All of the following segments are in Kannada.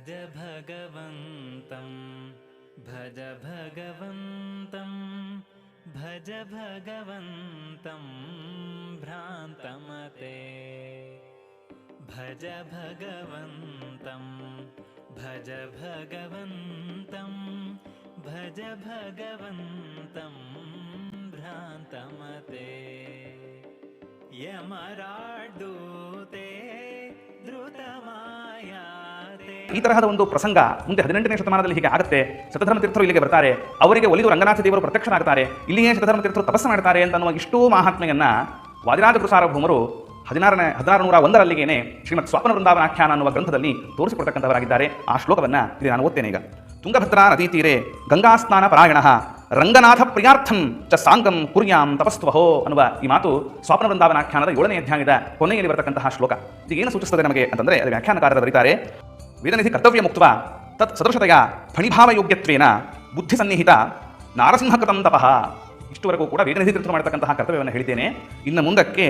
भज भगवन्तं भज भगवन्तं भज भगवन्तं भ्रान्तमते। भज भगवन्तं भज भगवन्तं भज भगवन्तं भ्रान्तमते। यमराड्दूते ಈ ತರಹದ ಒಂದು ಪ್ರಸಂಗ ಮುಂದೆ ಹದಿನೆಂಟನೇ ಶತಮಾನದಲ್ಲಿ ಹೀಗೆ ಆಗುತ್ತೆ. ಶತಧರ್ಮ ತೀರ್ಥರು ಇಲ್ಲಿಗೆ ಬರ್ತಾರೆ. ಅವರಿಗೆ ಒಲಿದು ರಂಗನಾಥ ದೇವರು ಪ್ರತ್ಯಕ್ಷನಾಗ್ತಾರೆ ಇಲ್ಲಿಯೇ ಶತಧರ್ಮ ತೀರ್ಥರು ತಪಸ್ಸು ಮಾಡ್ತಾರೆ ಅಂತ ಅನ್ನುವ ಇಷ್ಟೂ ಮಹಾತ್ಮೆಯನ್ನ ವಾದಿರಾಜ ಪ್ರಸಾರಭೂಮರು ಹದಿನಾರನೇ ಹದಿನಾರು ನೂರ ಒಂದರಲ್ಲಿಗೇನೆ ಶ್ರೀಮತ್ ಸ್ವಪ್ನ ವೃಂದಾವನಾಖ್ಯಾನ ಅನ್ನುವ ಗ್ರಂಥದಲ್ಲಿ ತೋರಿಸಿಕೊಡ್ತಕ್ಕಂಥವರಾಗಿದ್ದಾರೆ. ಆ ಶ್ಲೋಕವನ್ನ ಇಲ್ಲಿ ನಾನು ಓದ್ತೇನೆ ಈಗ. ತುಂಗಭದ್ರಾ ನದಿ ತೀರೆ ಗಂಗಾಸ್ನಾನ ಪರಾಯಣ, ರಂಗನಾಥ ಪ್ರಿಯಾರ್ಥಂ ಚ ಸಾಂಗಂ ಕುರ್ಯಾಂ ತಪಸ್ತ್ವಹೋ ಅನ್ನುವ ಈ ಮಾತು ಸ್ವಾಪನ ವೃಂದಾವನಾಖ್ಯಾನದ ಏಳನೇ ಅಧ್ಯಾಯದ ಕೊನೆಯಲ್ಲಿ ಬರತಕ್ಕಂತಹ ಶ್ಲೋಕ. ಇದು ಏನು ಸೂಚಿಸ್ತದೆ ನಮಗೆ ಅಂತಂದ್ರೆ ಅದು ವ್ಯಾಖ್ಯಾನಕಾರರು ಬರೀತಾರೆ ವೇದನಿಧಿ ಕರ್ತವ್ಯ ಮುಕ್ತ ತತ್ ಸದೃಶತೆಯ ಫಣಿಭಾವಯೋಗ್ಯತ್ವೇನ ಬುದ್ಧಿ ಸನ್ನಿಹಿತ ನಾರಸಿಂಹಕೃತಂ ತಪಃ ಇಷ್ಟುವರೆಗೂ ಕೂಡ ವೇದನಿಧಿ ತೀರ್ಥರು ಮಾಡತಕ್ಕಂತಹ ಕರ್ತವ್ಯವನ್ನು ಹೇಳಿದ್ದೇನೆ. ಇನ್ನು ಮುಂದಕ್ಕೆ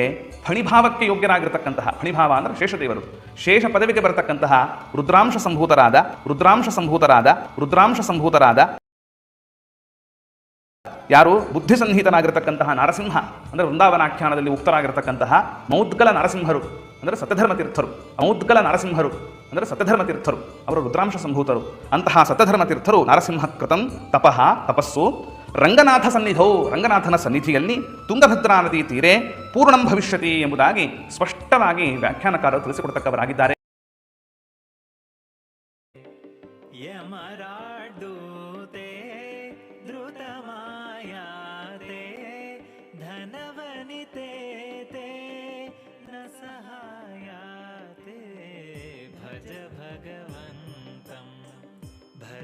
ಫಣಿಭಾವಕ್ಕೆ ಯೋಗ್ಯರಾಗಿರ್ತಕ್ಕಂತಹ, ಫಣಿಭಾವ ಅಂದರೆ ಶೇಷದೇವರು, ಶೇಷ ಪದವಿಗೆ ಬರತಕ್ಕಂತಹ ರುದ್ರಾಂಶ ಸಂಭೂತರಾದ ರುದ್ರಾಂಶ ಸಂಭೂತರಾದ ರುದ್ರಾಂಶ ಸಂಭೂತರಾದ ಯಾರು? ಬುದ್ಧಿ ಸನ್ನಿಹಿತನಾಗಿರ್ತಕ್ಕಂತಹ ನರಸಿಂಹ, ಅಂದರೆ ವೃಂದಾವನಾಖ್ಯಾನದಲ್ಲಿ ಉಕ್ತರಾಗಿರ್ತಕ್ಕಂತಹ ಮೌದ್ಗಲ ನರಸಿಂಹರು, ಅಂದರೆ ಸತ್ಯಧರ್ಮ ತೀರ್ಥರು ಮೌದ್ಗಲ ನರಸಿಂಹರು. ಅಂದರೆ ಸತಧರ್ಮ ತೀರ್ಥರು ಅವರು ರುದ್ರಾಂಶ ಸಂಭೂತರು. ಅಂತಹ ಸತಧರ್ಮ ತೀರ್ಥರು ನರಸಿಂಹ ಕೃತಂ ತಪಃ ತಪಸ್ಸು. ರಂಗನಾಥ ಸನ್ನಿಧೌ, ರಂಗನಾಥನ ಸನ್ನಿಧಿಯಲ್ಲಿ ತುಂಗಭದ್ರಾ ನದಿ ತೀರೆ ಪೂರ್ಣಂ ಭವಿಷ್ಯತಿ ಎಂಬುದಾಗಿ ಸ್ಪಷ್ಟವಾಗಿ ವ್ಯಾಖ್ಯಾನಕಾರರು ತಿಳಿಸಿಕೊಡ್ತಕ್ಕವರಾಗಿದ್ದಾರೆ.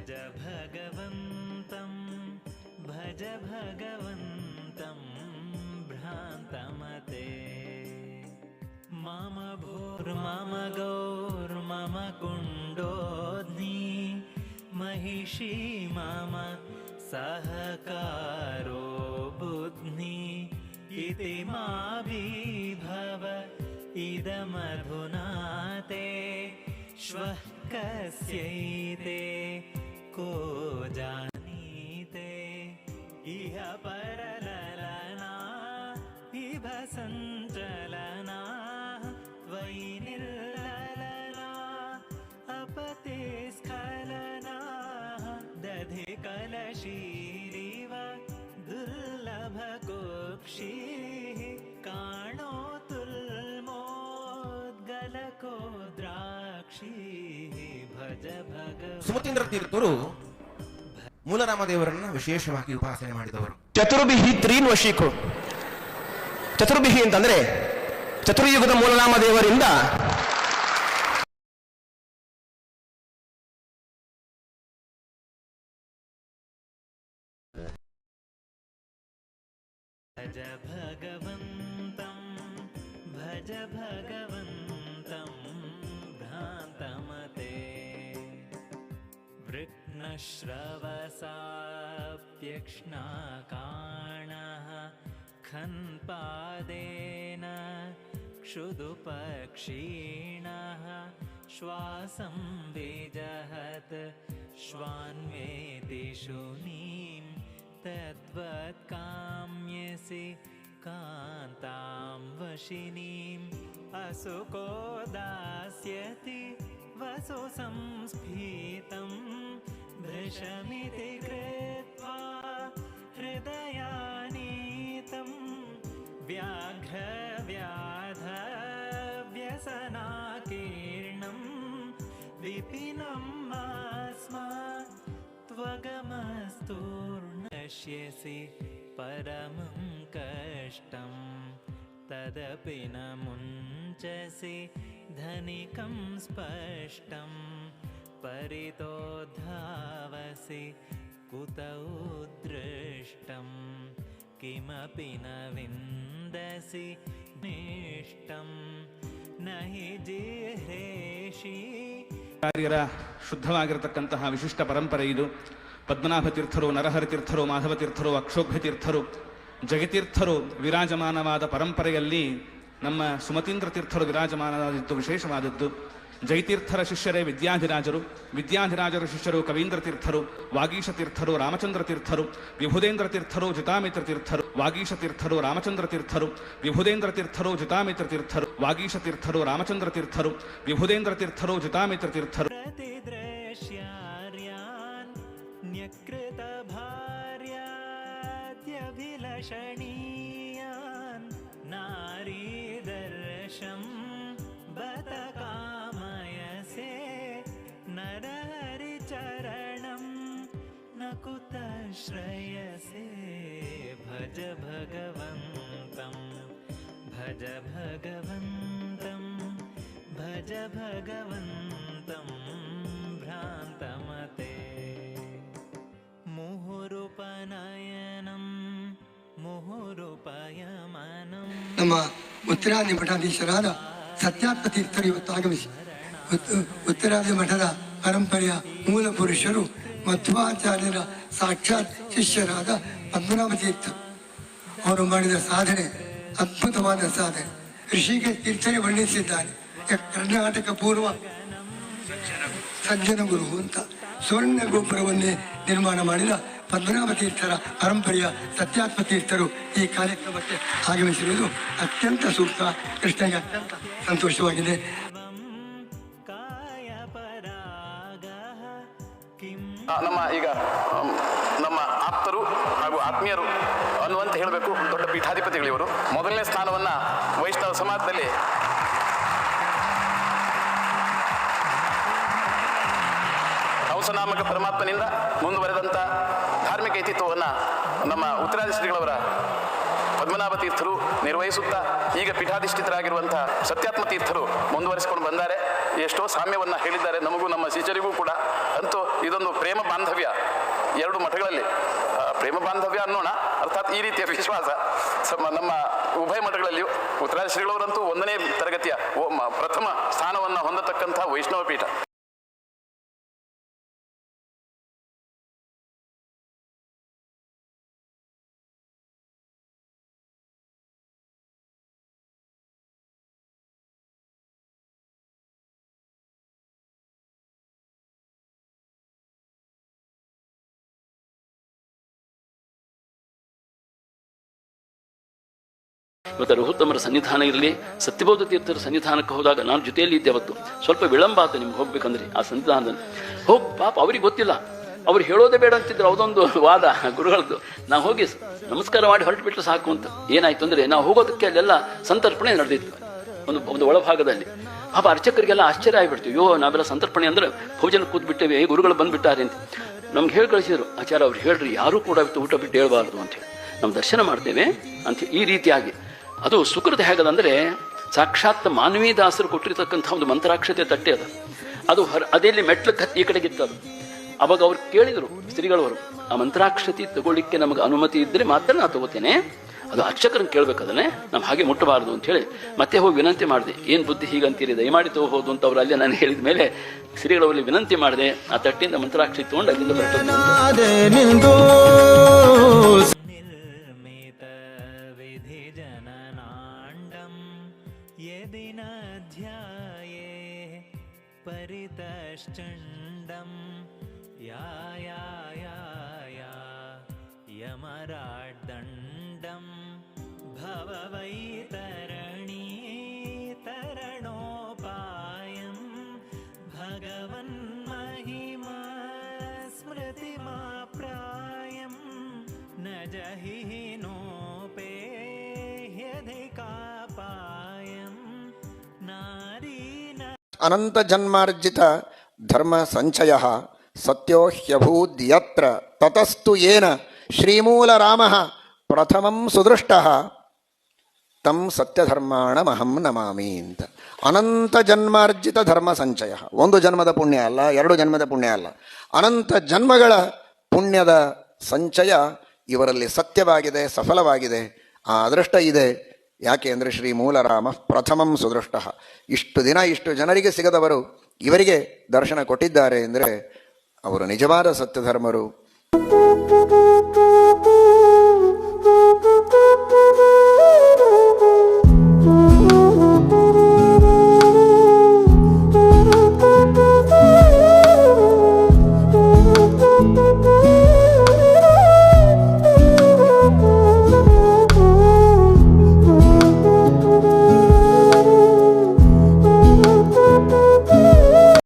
भज भगवन्तं भज भगवन्तं भ्रान्तमते। मम भोर्मम गौर्मम कुण्डोध्नि महिषी मम सहकारो बुध्नि इति मा इदमधुना ते श्वः कस्यैते को जान ಸುಮತೀಂದ್ರ ತೀರ್ಥರು ಮೂಲರಾಮದೇವರನ್ನ ವಿಶೇಷವಾಗಿ ಉಪಾಸನೆ ಮಾಡಿದವರು. ಚತುರ್ಬಿಹಿ ತ್ರೀನ್ ವಶೀಕು ಚತುರ್ಬಿಹಿ ಅಂತಂದ್ರೆ ಚತುರ್ಯುಗದ ಮೂಲರಾಮ ದೇವರಿಂದ वृक्नश्रवसाप्यक्ष्णाकाणः खन्पादेन क्षुदुपक्षीणः श्वासं विजहत् श्वान्वेति शूनीं तद्वत् काम्यसि कान्तां वशिनीम् असुको दास्यति वसु संस्फीतं भृशमिति कृत्वा हृदयानीतं व्याघ्रव्याधव्यसनाकीर्णं विपिनम् अस्मात् त्वगमस्तूर्णश्यसि परमं कष्टं तदपि न मुञ्चसि धनिकं स्पष्टं परितोद्धावसि कुतौ दृष्टं किमपि न विन्दसि निष्टं न हि जिह्रेषि ಆಚಾರ್ಯರ ಶುದ್ಧವಾಗಿರತಕ್ಕಂತಹ ವಿಶಿಷ್ಟ ಪರಂಪರೆ ಇದು ಪದ್ಮನಾಭ ತೀರ್ಥರು ನರಹರ ತೀರ್ಥರು ಮಾಧವ ತೀರ್ಥರು ಅಕ್ಷೋಭ್ಯ ತೀರ್ಥರು ಜಗತೀರ್ಥರು ವಿರಾಜಮಾನವಾದ ಪರಂಪರೆಯಲ್ಲಿ ನಮ್ಮ ಸುಮತೀಂದ್ರ ತೀರ್ಥರು ವಿರಾಜಮಾನವಾದದ್ದು ವಿಶೇಷವಾದದ್ದು. ಜೈತೀರ್ಥರ ಶಿಷ್ಯರೇ ವಿದ್ಯಾಧಿರಾಜರು. ವಿದ್ಯಾಧಿರಾಜರ ಶಿಷ್ಯರು ಕವೀಂದ್ರ ತೀರ್ಥರು, ವಾಗೀಶ ತೀರ್ಥರು, ರಾಮಚಂದ್ರ ತೀರ್ಥರು, ವಿಭುದೇಂದ್ರ ತೀರ್ಥರು, ಜಿತಾಮಿತ್ರ ತೀರ್ಥರು, ವಾಗೀಶ ತೀರ್ಥರು, ರಾಮಚಂದ್ರ ತೀರ್ಥರು, ವಿಭುದೇಂದ್ರ ತೀರ್ಥರು, ಜಿತಾಮಿತ್ರ ತೀರ್ಥರು, ವಾಗೀಶ ತೀರ್ಥರು, ರಾಮಚಂದ್ರ ತೀರ್ಥರು, ವಿಭುದೇಂದ್ರ ತೀರ್ಥರು, ಜಿತಾಮಿತ್ರ ತೀರ್ಥರು. न कुतः श्रयसे भज भगवन्तं भज भगवन्तं भज भगवन्तं भ्रान्तमते मुहुरुपनयनं मुहुरुपयमनं ನಮ್ಮ ಉತ್ತರಾದಿ ಮಠಾಧೀಶರಾದ ಸತ್ಯಾತ್ಮ ತೀರ್ಥರು ಇವತ್ತು ಆಗಮಿಸಿ ಉತ್- ಉತ್ತರಾದಿ ಮಠದ ಪರಂಪರೆಯ ಮೂಲ ಪುರುಷರು ಮಧ್ವಾಚಾರ್ಯರ ಸಾಕ್ಷಾತ್ ಶಿಷ್ಯರಾದ ಪದ್ಮನಾಭ ತೀರ್ಥ ಅವರು ಮಾಡಿದ ಸಾಧನೆ, ಅದ್ಭುತವಾದ ಸಾಧನೆ. ಋಷಿಗೆ ತೀರ್ಥನೆ ವರ್ಣಿಸಿದ್ದಾರೆ. ಕರ್ನಾಟಕ ಪೂರ್ವ ಸಜ್ಜನ ಗುರು ಅಂತ. ಸ್ವರ್ಣ ಗೋಪುರವನ್ನೇ ನಿರ್ಮಾಣ ಮಾಡಿದ ಪದ್ಮನಾಭ ತೀರ್ಥರ ಪರಂಪರೆಯ ಸತ್ಯಾತ್ಮ ತೀರ್ಥರು ಈ ಕಾರ್ಯಕ್ರಮಕ್ಕೆ ಆಗಮಿಸಿರುವುದು ಅತ್ಯಂತ ಸೂಕ್ತ ಕೃಷ್ಣಗೆ ಅತ್ಯಂತ ಸಂತೋಷವಾಗಿದೆ. ನಮ್ಮ ಈಗ ನಮ್ಮ ಆಪ್ತರು ಹಾಗೂ ಆತ್ಮೀಯರು ಅನ್ನುವಂತ ಹೇಳಬೇಕು. ದೊಡ್ಡ ಪೀಠಾಧಿಪತಿಗಳು ಇವರು. ಮೊದಲನೇ ಸ್ಥಾನವನ್ನು ವೈಷ್ಣವ ಸಮಾಜದಲ್ಲಿ ಹಂಸನಾಮಕ ಪರಮಾತ್ಮನಿಂದ ಮುಂದುವರೆದಂಥ ಧಾರ್ಮಿಕ ಐತಿತ್ವವನ್ನು ನಮ್ಮ ಉತ್ತರಾದಿ ಶ್ರೀಗಳವರ ಪದ್ಮನಾಭ ತೀರ್ಥರು ನಿರ್ವಹಿಸುತ್ತಾ, ಈಗ ಪೀಠಾಧಿಷ್ಠಿತರಾಗಿರುವಂಥ ಸತ್ಯಾತ್ಮ ತೀರ್ಥರು ಮುಂದುವರಿಸಿಕೊಂಡು ಬಂದ್ದಾರೆ ಎಷ್ಟೋ ಸಾಮ್ಯವನ್ನು ಹೇಳಿದ್ದಾರೆ, ನಮಗೂ ನಮ್ಮ ಶಿಷ್ಯರಿಗೂ ಕೂಡ. ಅಂತೂ ಇದೊಂದು ಪ್ರೇಮ ಬಾಂಧವ್ಯ ಎರಡು ಮಠಗಳಲ್ಲಿ. ಪ್ರೇಮ ಬಾಂಧವ್ಯ ಅನ್ನೋಣ, ಅರ್ಥಾತ್ ಈ ರೀತಿಯ ವಿಶ್ವಾಸ. ನಮ್ಮ ಉಭಯ ಮಠಗಳಲ್ಲಿಯೂ ಉತ್ತರಾದಿ ಶ್ರೀಗಳವರಂತೂ ಒಂದನೇ ತರಗತಿಯ ಪ್ರಥಮ ಸ್ಥಾನವನ್ನು ಹೊಂದತಕ್ಕಂಥ ವೈಷ್ಣವ ಪೀಠ. ಇವತ್ತು ರಘುತ್ತಮರ ಸನ್ನಿಧಾನ ಇರಲಿ ಸತ್ಯಬೋಧ ತೀರ್ಥರ ಸನ್ನಿಧಾನಕ್ಕೆ ಹೋದಾಗ ನಾನು ಜೊತೆಯಲ್ಲಿ ಇದ್ದೆ ಅವತ್ತು. ಸ್ವಲ್ಪ ವಿಳಂಬ ಆಯ್ತು ನಿಮ್ಗೆ ಹೋಗ್ಬೇಕಂದ್ರೆ ಆ ಸನ್ನಿಧಾನದಲ್ಲಿ. ಹೋಗ್, ಪಾಪ ಅವ್ರಿಗೆ ಗೊತ್ತಿಲ್ಲ. ಅವ್ರು ಹೇಳೋದೇ ಬೇಡ ಅಂತಿದ್ರು ಅದೊಂದು ವಾದ ಗುರುಗಳದ್ದು. ನಾವು ಹೋಗಿ ನಮಸ್ಕಾರ ಮಾಡಿ ಹೊರಟುಬಿಟ್ರೆ ಸಾಕು ಅಂತ. ಏನಾಯ್ತು ಅಂದ್ರೆ, ನಾವು ಹೋಗೋದಕ್ಕೆ ಅಲ್ಲೆಲ್ಲ ಸಂತರ್ಪಣೆ ನಡೆದಿತ್ತು. ಒಂದು ಒಂದು ಒಳಭಾಗದಲ್ಲಿ. ಪಾಪ ಅರ್ಚಕರಿಗೆಲ್ಲ ಆಶ್ಚರ್ಯ ಆಗಿಬಿಡ್ತೀವಿ ಅಯ್ಯೋ, ನಾವೆಲ್ಲ ಸಂತರ್ಪಣೆ ಅಂದ್ರೆ ಭೋಜನ ಕೂತ್ಬಿಟ್ಟೇವೆ ಗುರುಗಳು ಬಂದ್ಬಿಟ್ಟಾರೆ ಅಂತ. ನಮ್ಗೆ ಹೇಳಿ ಕಳಿಸಿದ್ರು ಆಚಾರ ಅವ್ರು ಹೇಳ್ರಿ, ಯಾರು ಕೂಡ ಊಟ ಬಿಟ್ಟು ಹೇಳಬಾರ್ದು ಅಂತ ಹೇಳಿ. ನಾವು ದರ್ಶನ ಮಾಡ್ತೇವೆ ಅಂತ ಈ ರೀತಿಯಾಗಿ. ಅದು ಸುಕೃತ ಹೇಗದಂದ್ರೆ ಸಾಕ್ಷಾತ್ ಮಾನವೀಯ ದಾಸರು ಕೊಟ್ಟಿರ್ತಕ್ಕಂಥ ಒಂದು ಮಂತ್ರಾಕ್ಷತೆ ತಟ್ಟೆ ಅದು. ಅದು ಹೊರ, ಅದೇಲಿ ಮೆಟ್ಲು ಕತ್ತಿ ಈ ಅದು ಅವಾಗ ಅವ್ರು ಕೇಳಿದರು ಸ್ತ್ರೀಗಳವರು, ಆ ಮಂತ್ರಾಕ್ಷತಿ ತಗೊಳ್ಳಿಕ್ಕೆ ನಮಗೆ ಅನುಮತಿ ಇದ್ದರೆ ಮಾತ್ರ ನಾನು ತಗೋತೇನೆ. ಅದು ಅರ್ಚಕರನ್ನು ಕೇಳಬೇಕದನ್ನೇ ನಾವು ಹಾಗೆ ಮುಟ್ಟಬಾರದು ಅಂತ ಹೇಳಿ ಮತ್ತೆ ಹೋಗಿ ವಿನಂತಿ ಮಾಡಿದೆ. ಏನು ಬುದ್ಧಿ ಹೀಗಂತೀರಿ, ದಯಮಾಡಿ ತಗೋಬಹುದು ಅಂತ ಅವರು ಅಲ್ಲೇ ನಾನು ಹೇಳಿದ ಮೇಲೆ ಸ್ತ್ರೀಗಳವರಲ್ಲಿ ವಿನಂತಿ ಮಾಡಿದೆ. ಆ ತಟ್ಟಿಂದ ಮಂತ್ರಾಕ್ಷಿ ತಗೊಂಡು ಅಲ್ಲಿಂದ यदि न ध्याये परितश्चण्डं या या या या यमराड्दण्डं भववैतरणी तरणोपायं ಅನಂತ ಜನ್ಮಾರ್ಜಿತ ಧರ್ಮ ಸಂಚಯ ಸತ್ಯೋ ಹ್ಯಭೂದ್ಯತ್ರ ತತಸ್ತು ಏನ ಶ್ರೀಮೂಲ ರಾಮ ಪ್ರಥಮಂ ಸುದೃಷ್ಟ. ತಂ ಸತ್ಯಧರ್ಮಾಣಮಹಂ ನಮಾಮಿ ಅಂತ. ಅನಂತ ಜನ್ಮಾರ್ಜಿತ ಧರ್ಮ ಸಂಚಯ. ಒಂದು ಜನ್ಮದ ಪುಣ್ಯ ಅಲ್ಲ, ಎರಡು ಜನ್ಮದ ಪುಣ್ಯ ಅಲ್ಲ. ಅನಂತ ಜನ್ಮಗಳ ಪುಣ್ಯದ ಸಂಚಯ ಇವರಲ್ಲಿ ಸತ್ಯವಾಗಿದೆ, ಸಫಲವಾಗಿದೆ, ಆ ಅದೃಷ್ಟ ಇದೆ. ಯಾಕೆ ಅಂದರೆ ಶ್ರೀ ಮೂಲರಾಮ ಪ್ರಥಮಂ ಸುದೃಷ್ಟ. ಇಷ್ಟು ದಿನ ಇಷ್ಟು ಜನರಿಗೆ ಸಿಗದವರು ಇವರಿಗೆ ದರ್ಶನ ಕೊಟ್ಟಿದ್ದಾರೆ ಅಂದರೆ ಅವರು ನಿಜವಾದ ಸತ್ಯಧರ್ಮರು.